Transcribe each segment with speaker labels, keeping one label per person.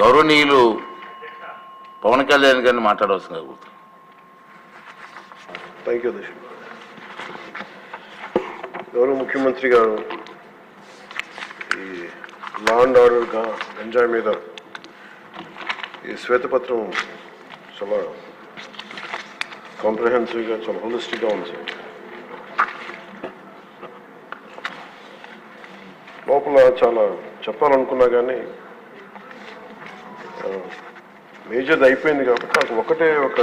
Speaker 1: గౌరవనీయులు పవన్ కళ్యాణ్ గారిని మాట్లాడవలసిందిగా కోరుతున్నాను.
Speaker 2: థ్యాంక్ యూ గౌరవ ముఖ్యమంత్రి గారు ఈ లా అండ్ ఆర్డర్ గంజాయి మీద ఈ శ్వేతపత్రం చాలా కాంప్రహెన్సివ్గా చాలా హోలిస్టిక్గా ఉంది. సార్ లోపల చాలా చెప్పాలనుకున్నా కానీ మేజర్ది అయిపోయింది కాబట్టి నాకు ఒకటే ఒక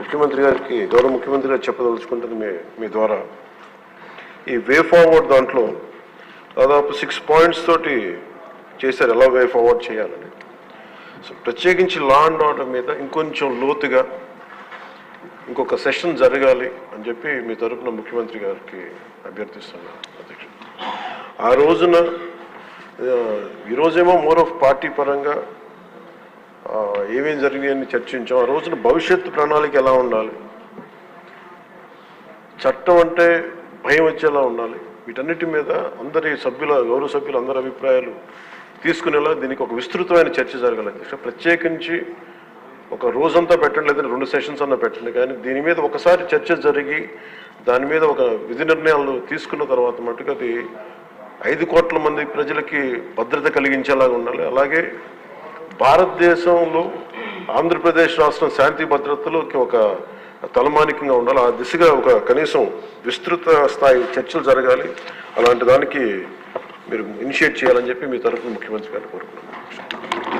Speaker 2: ముఖ్యమంత్రి గారికి గౌరవ ముఖ్యమంత్రి గారు చెప్పదలుచుకుంటుంది మీ మీ ద్వారా. ఈ వే ఫార్వర్డ్ దాంట్లో దాదాపు సిక్స్ పాయింట్స్ తోటి చేశారు ఎలా వే ఫార్వర్డ్ చేయాలని. సో ప్రత్యేకించి లా అండ్ ఆర్డర్ మీద ఇంకొంచెం లోతుగా ఇంకొక సెషన్ జరగాలి అని చెప్పి మీ తరపున ముఖ్యమంత్రి గారికి అభ్యర్థిస్తున్నాను అధ్యక్షుడు. ఆ రోజున ఈరోజేమో మోర్ ఆఫ్ పార్టీ పరంగా ఏమేమి జరిగాయని చర్చించాం. ఆ రోజున భవిష్యత్తు ప్రణాళిక ఎలా ఉండాలి? చట్టం అంటే భయం వచ్చేలా ఉండాలి. వీటన్నిటి మీద అందరి సభ్యుల గౌరవ సభ్యులు అందరి అభిప్రాయాలు తీసుకునేలా దీనికి ఒక విస్తృతమైన చర్చ జరగాలి అధ్యక్ష ప్రత్యేకించి ఒక రోజంతా పెట్టండి లేదని రెండు సెషన్స్ అన్న పెట్టండి. కానీ దీని మీద ఒకసారి చర్చ జరిగి దాని మీద ఒక విధి నిర్ణయాలు తీసుకున్న తర్వాత మటుకు అది ఐదు కోట్ల మంది ప్రజలకి భద్రత కలిగించేలాగా ఉండాలి. అలాగే భారతదేశంలో ఆంధ్రప్రదేశ్ రాష్ట్రం శాంతి భద్రతలోకి ఒక తలమానికంగా ఉండాలి. ఆ దిశగా ఒక కనీసం విస్తృత స్థాయి చర్చలు జరగాలి. అలాంటి దానికి మీరు ఇనిషియేట్ చేయాలని చెప్పి మీ తరఫున ముఖ్యమంత్రి గారిని కోరుకున్నాను